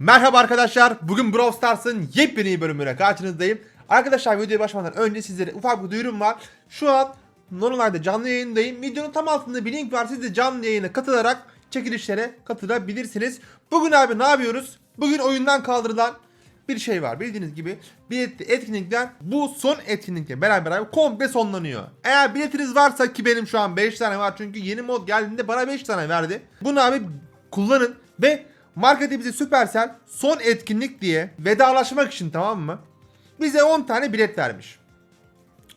Merhaba arkadaşlar. Bugün Brawl Stars'ın yepyeni bölümüne karşınızdayım. Arkadaşlar videoya başlamadan önce sizlere ufak bir duyurum var. Şu an normalde canlı yayındayım. Videonun tam altında bir link var. Siz de canlı yayına katılarak çekilişlere katılabilirsiniz. Bugün abi ne yapıyoruz? Bugün oyundan kaldırılan bir şey var. Bildiğiniz gibi biletli etkinlikler bu son etkinlikle beraber abi komple sonlanıyor. Eğer biletiniz varsa ki benim şu an 5 tane var çünkü yeni mod geldiğinde bana 5 tane verdi. Bunu abi kullanın ve markete bize Supercell son etkinlik diye vedalaşmak için tamam mı? Bize 10 tane bilet vermiş.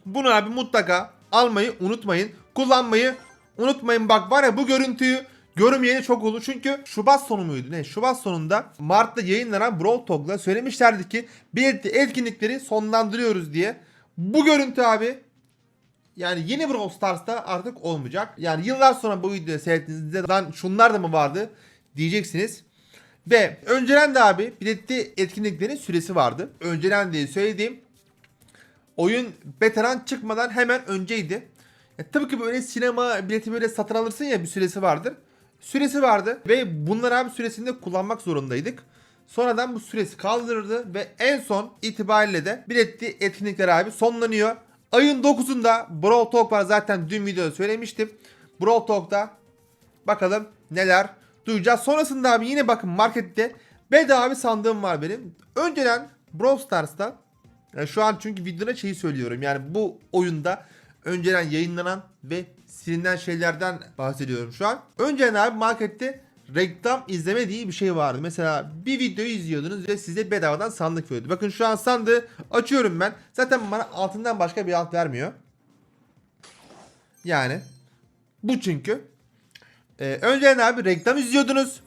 Bunu abi mutlaka almayı unutmayın. Kullanmayı unutmayın. Bak var ya bu görüntüyü görmeyeli çok oldu. Çünkü Şubat sonu muydu? Ne? Şubat sonunda Mart'ta yayınlanan Brawl Talk'la söylemişlerdi ki biletli etkinlikleri sonlandırıyoruz diye. Bu görüntü abi yani yeni Brawl Stars'ta artık olmayacak. Yani yıllar sonra bu videoyu seyrettiğinizde lan şunlar da mı vardı diyeceksiniz. Ve önceden de abi biletli etkinliklerin süresi vardı. Önceden diye söylediğim oyun betadan çıkmadan hemen önceydi. Ya, tabii ki böyle sinema bileti böyle satın alırsın ya bir süresi vardır. Süresi vardı ve bunları abi süresinde kullanmak zorundaydık. Sonradan bu süresi kaldırıldı ve en son itibariyle de biletli etkinlikler abi sonlanıyor. Ayın 9'unda Brawl Talk var zaten dün videoda söylemiştim. Brawl Talk'ta bakalım neler duyacağız. Sonrasında abi yine bakın markette bedava bir sandığım var benim. Önceden Brawl Stars'ta yani şu an çünkü videoda şeyi söylüyorum. Yani bu oyunda önceden yayınlanan ve silinen şeylerden bahsediyorum şu an. Önceden abi markette reklam izleme diye bir şey vardı. Mesela bir videoyu izliyordunuz ve size bedavadan sandık veriyordu. Bakın şu an sandığı açıyorum ben. Zaten bana altından başka bir alt vermiyor. Yani bu çünkü. Ee, önceden abi reklam izliyordunuz.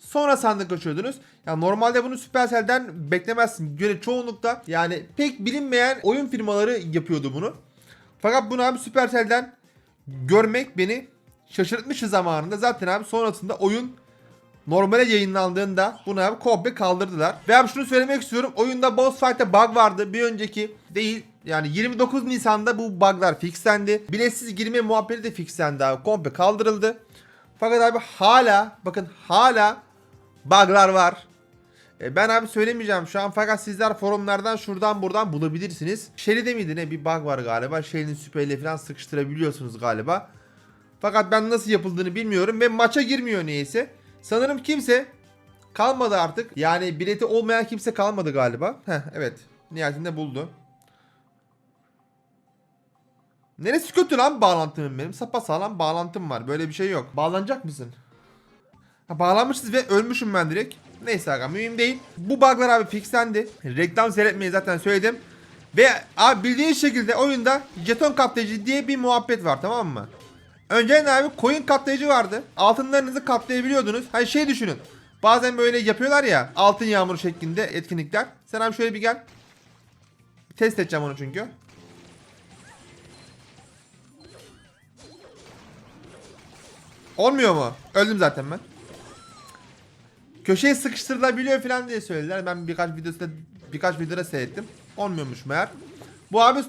Sonra sandık açıyordunuz. Ya normalde bunu Supercell'den beklemezsin. Göre çoğunlukta yani pek bilinmeyen oyun firmaları yapıyordu bunu. Fakat bunu abi Supercell'den görmek beni şaşırtmıştı zamanında. Zaten abi sonrasında oyun normale yayınlandığında bunu abi komple kaldırdılar. Ve abi şunu söylemek istiyorum. Oyunda boss fight'te bug vardı. Bir önceki değil yani 29 Nisan'da bu buglar fixlendi. Biletsiz girme muhabbeti de fixlendi abi. Komple kaldırıldı. Fakat abi hala bakın hala buglar var. E, ben abi söylemeyeceğim şu an fakat sizler forumlardan şuradan buradan bulabilirsiniz. Shelly'de miydi ne bir bug var galiba. Shelly'nin süpeyle falan sıkıştırabiliyorsunuz galiba. Fakat ben nasıl yapıldığını bilmiyorum ve maça girmiyor neyse. Sanırım kimse kalmadı artık. Yani bileti olmayan kimse kalmadı galiba. Heh evet. Nihayetinde buldu. Neresi kötü lan bağlantımın benim? Sapasağlam bağlantım var. Böyle bir şey yok. Bağlanacak mısın? Ha, bağlanmışız ve ölmüşüm ben direkt. Neyse aga mühim değil. Bu buglar abi fixlendi. Reklam seyretmeyi zaten söyledim. Ve abi bildiğin şekilde oyunda jeton katlayıcı diye bir muhabbet var tamam mı? Önceden abi coin katlayıcı vardı. Altınlarınızı katlayabiliyordunuz. Hani şey düşünün. Bazen böyle yapıyorlar ya altın yağmuru şeklinde etkinlikler. Sen abi şöyle bir gel. Test edeceğim onu çünkü. Olmuyor mu? Öldüm zaten ben. Köşeye sıkıştırılabiliyor falan diye söylediler. Ben birkaç videosunda birkaç videoda seyrettim. Olmuyormuş meğer. Bu abi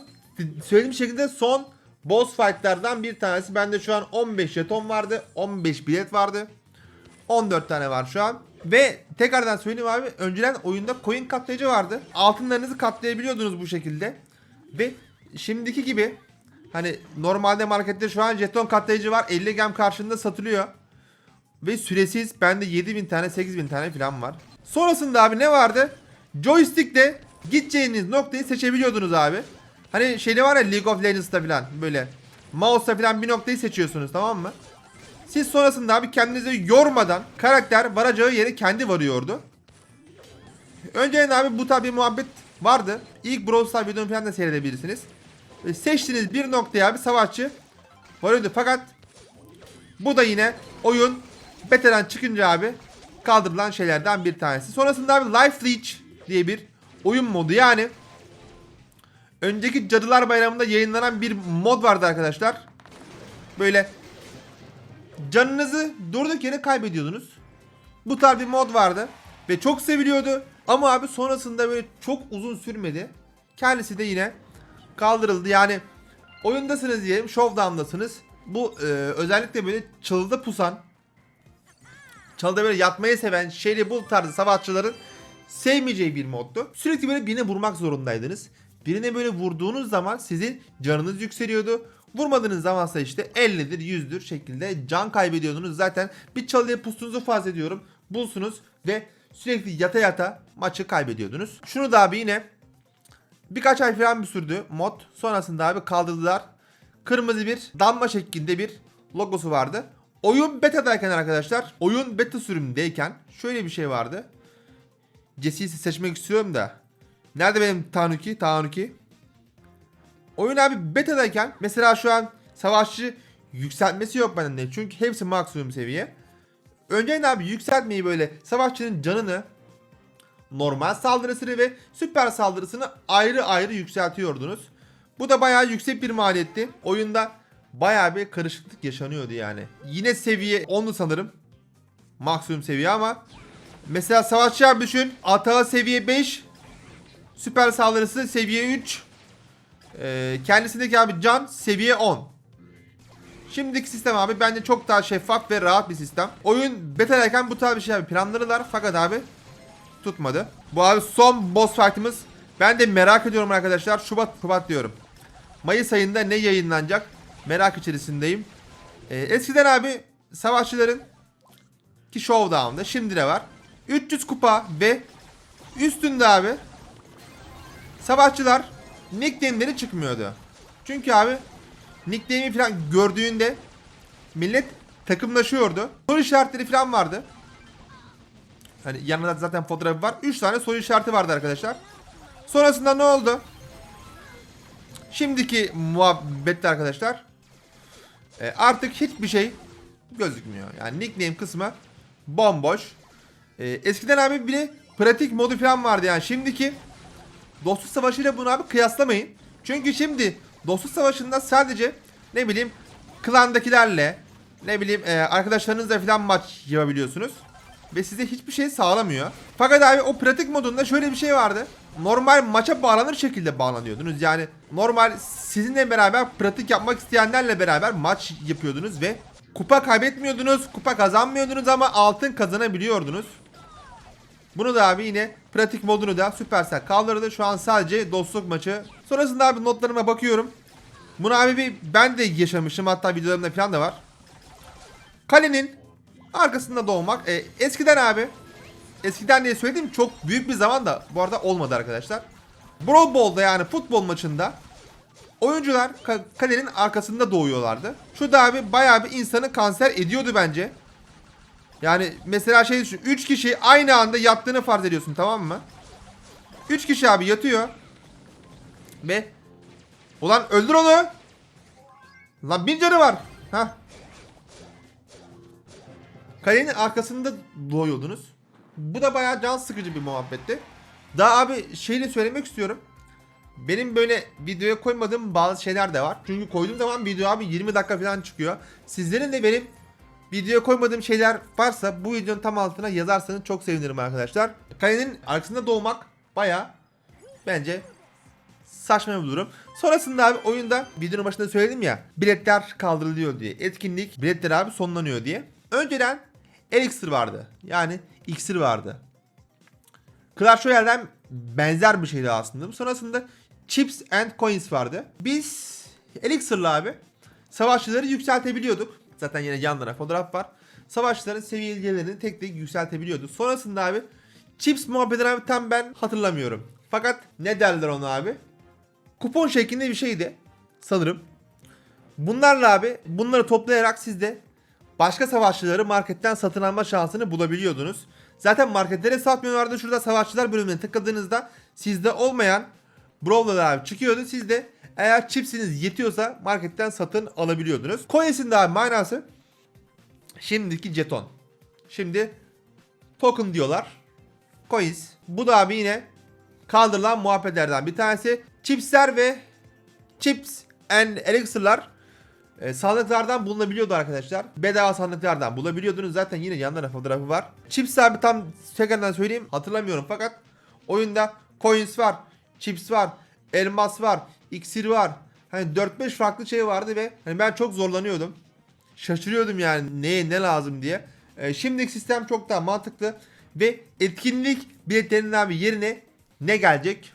söylediğim şekilde son boss fight'lardan bir tanesi. Bende şu an 15 jeton vardı. 15 bilet vardı. 14 tane var şu an. Ve tekrardan söyleyeyim abi. Önceden oyunda coin katlayıcı vardı. Altınlarınızı katlayabiliyordunuz bu şekilde. Ve şimdiki gibi hani normalde markette şu an jeton katlayıcı var. 50 gem karşılığında satılıyor. Ve süresiz bende 7000 tane 8000 tane falan var. Sonrasında abi ne vardı? Joystick'te gideceğiniz noktayı seçebiliyordunuz abi. Hani şeyde var ya League of Legends'ta falan böyle. Mouse'la falan bir noktayı seçiyorsunuz tamam mı? Siz sonrasında abi kendinizi yormadan karakter varacağı yere kendi varıyordu. Önceden abi bu tabi muhabbet vardı. İlk Brawl Stars videonu falan da seyredebilirsiniz. Ve seçtiğiniz bir noktaya abi savaşçı varıyordu. Fakat bu da yine oyun betadan çıkınca abi kaldırılan şeylerden bir tanesi. Sonrasında abi Life Leech diye bir oyun modu yani önceki Cadılar Bayramı'nda yayınlanan bir mod vardı arkadaşlar. Böyle canınızı durduk yere kaybediyordunuz. Bu tarz bir mod vardı ve çok seviliyordu. Ama abi sonrasında böyle çok uzun sürmedi. Kendisi de yine kaldırıldı. Yani oyundasınız diyelim, showdown'dasınız. Bu e, özellikle böyle çalıda pusan çalıda böyle yatmayı seven şeyli bul tarzı savaşçıların sevmeyeceği bir moddu. Sürekli böyle birine vurmak zorundaydınız. Birine böyle vurduğunuz zaman sizin canınız yükseliyordu. Vurmadığınız zamansa işte 50'dir 100'dür şekilde can kaybediyordunuz. Zaten bir çalıya pustunuzu farz ediyorum. Bulsunuz ve sürekli yata yata maçı kaybediyordunuz. Şunu da abi yine birkaç ay falan bir sürdü mod. Sonrasında abi kaldırdılar. Kırmızı bir damla şeklinde bir logosu vardı. Oyun beta'dayken arkadaşlar, oyun beta sürümündeyken şöyle bir şey vardı. Jesse'yi seçmek istiyorum da. Nerede benim Tanuki? Tanuki. Oyun abi beta'dayken mesela şu an savaşçı yükseltmesi yok bende. Çünkü hepsi maksimum seviye. Önceden abi yükseltmeyi böyle savaşçının canını normal saldırısını ve süper saldırısını ayrı ayrı yükseltiyordunuz. Bu da bayağı yüksek bir maliyetti. Oyunda bayağı bir karışıklık yaşanıyordu yani. Yine seviye 10'lu sanırım. Maksimum seviye ama mesela savaşçı düşün. Atağı seviye 5. Süper saldırısı seviye 3. Ee, kendisindeki abi can seviye 10. Şimdiki sistem abi bence çok daha şeffaf ve rahat bir sistem. Oyun beta'dayken bu tarz bir şey abi planladılar fakat abi tutmadı. Bu abi son boss fight'ımız. Ben de merak ediyorum arkadaşlar. Şubat Şubat diyorum. Mayıs ayında ne yayınlanacak? Merak içerisindeyim. Ee, eskiden abi savaşçıların ki Showdown'da şimdi de var. 300 kupa ve üstünde abi savaşçılar nickname'leri çıkmıyordu. Çünkü abi nickname'i falan gördüğünde millet takımlaşıyordu. Soru işaretleri falan vardı. Hani yanında zaten fotoğrafı var. 3 tane soru işareti vardı arkadaşlar. Sonrasında ne oldu? Şimdiki muhabbette arkadaşlar e, artık hiçbir şey gözükmüyor. Yani nickname kısmı bomboş. E, eskiden abi bile pratik modu falan vardı yani. Şimdiki dostluk savaşıyla bunu abi kıyaslamayın. Çünkü şimdi dostluk savaşında sadece ne bileyim klandakilerle ne bileyim e, arkadaşlarınızla falan maç yapabiliyorsunuz. Ve size hiçbir şey sağlamıyor. Fakat abi o pratik modunda şöyle bir şey vardı. Normal maça bağlanır şekilde bağlanıyordunuz. Yani normal sizinle beraber pratik yapmak isteyenlerle beraber maç yapıyordunuz ve kupa kaybetmiyordunuz, kupa kazanmıyordunuz ama altın kazanabiliyordunuz. Bunu da abi yine pratik modunu da Supercell kaldırdı. Şu an sadece dostluk maçı. Sonrasında abi notlarıma bakıyorum. Bunu abi bir ben de yaşamışım. Hatta videolarımda falan da var. Kalenin arkasında doğmak. E, eskiden abi eskiden diye söylediğim çok büyük bir zaman da bu arada olmadı arkadaşlar. Brawl Ball'da yani futbol maçında oyuncular ka- kalenin arkasında doğuyorlardı. Şu da abi bayağı bir insanı kanser ediyordu bence. Yani mesela şey düşün. 3 kişi aynı anda yattığını farz ediyorsun tamam mı? 3 kişi abi yatıyor. Ve Ulan öldür onu. Lan bir canı var. Ha. Kalenin arkasında doğuyordunuz. Bu da bayağı can sıkıcı bir muhabbetti. Daha abi şeyini söylemek istiyorum. Benim böyle videoya koymadığım bazı şeyler de var. Çünkü koyduğum zaman video abi 20 dakika falan çıkıyor. Sizlerin de benim videoya koymadığım şeyler varsa bu videonun tam altına yazarsanız çok sevinirim arkadaşlar. Kalenin arkasında doğmak bayağı bence saçma bir durum. Sonrasında abi oyunda videonun başında söyledim ya biletler kaldırılıyor diye. Etkinlik biletler abi sonlanıyor diye. Önceden Elixir vardı. Yani iksir vardı. Clash Royale'den benzer bir şeydi aslında. Sonrasında Chips and Coins vardı. Biz Elixir'la abi savaşçıları yükseltebiliyorduk. Zaten yine yanlara fotoğraf var. Savaşçıların seviyelerini tek tek yükseltebiliyorduk. Sonrasında abi Chips muhabbetini abi tam ben hatırlamıyorum. Fakat ne derler ona abi? Kupon şeklinde bir şeydi. Sanırım. Bunlarla abi bunları toplayarak siz de başka savaşçıları marketten satın alma şansını bulabiliyordunuz. Zaten marketlere satmıyorlardı. Şurada savaşçılar bölümüne tıkladığınızda sizde olmayan brawler'lar çıkıyordu. Siz de eğer chipsiniz yetiyorsa marketten satın alabiliyordunuz. Coins'in abi manası şimdiki jeton. Şimdi token diyorlar. Coins. Bu da abi yine kaldırılan muhabbetlerden bir tanesi. Chipsler ve chips and elixir'lar e, sandıklardan bulunabiliyordu arkadaşlar. Bedava sandıklardan bulabiliyordunuz. Zaten yine yanlarında fotoğrafı var. Chips abi tam tekrardan söyleyeyim hatırlamıyorum fakat oyunda coins var, chips var, elmas var, iksir var. Hani 4-5 farklı şey vardı ve hani ben çok zorlanıyordum. Şaşırıyordum yani neye ne lazım diye. E, şimdiki sistem çok daha mantıklı ve etkinlik biletlerinin abi yerine ne gelecek?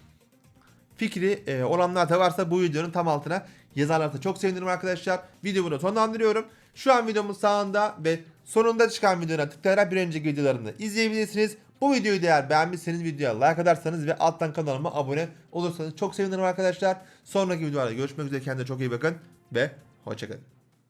Fikri e, olanlar da varsa bu videonun tam altına yazarlarsa çok sevinirim arkadaşlar. Videoyu burada sonlandırıyorum. Şu an videomun sağında ve sonunda çıkan videolara tıklayarak bir önceki videolarını da izleyebilirsiniz. Bu videoyu da eğer beğenmişseniz videoya like atarsanız ve alttan kanalıma abone olursanız çok sevinirim arkadaşlar. Sonraki videolarda görüşmek üzere kendinize çok iyi bakın ve hoşçakalın.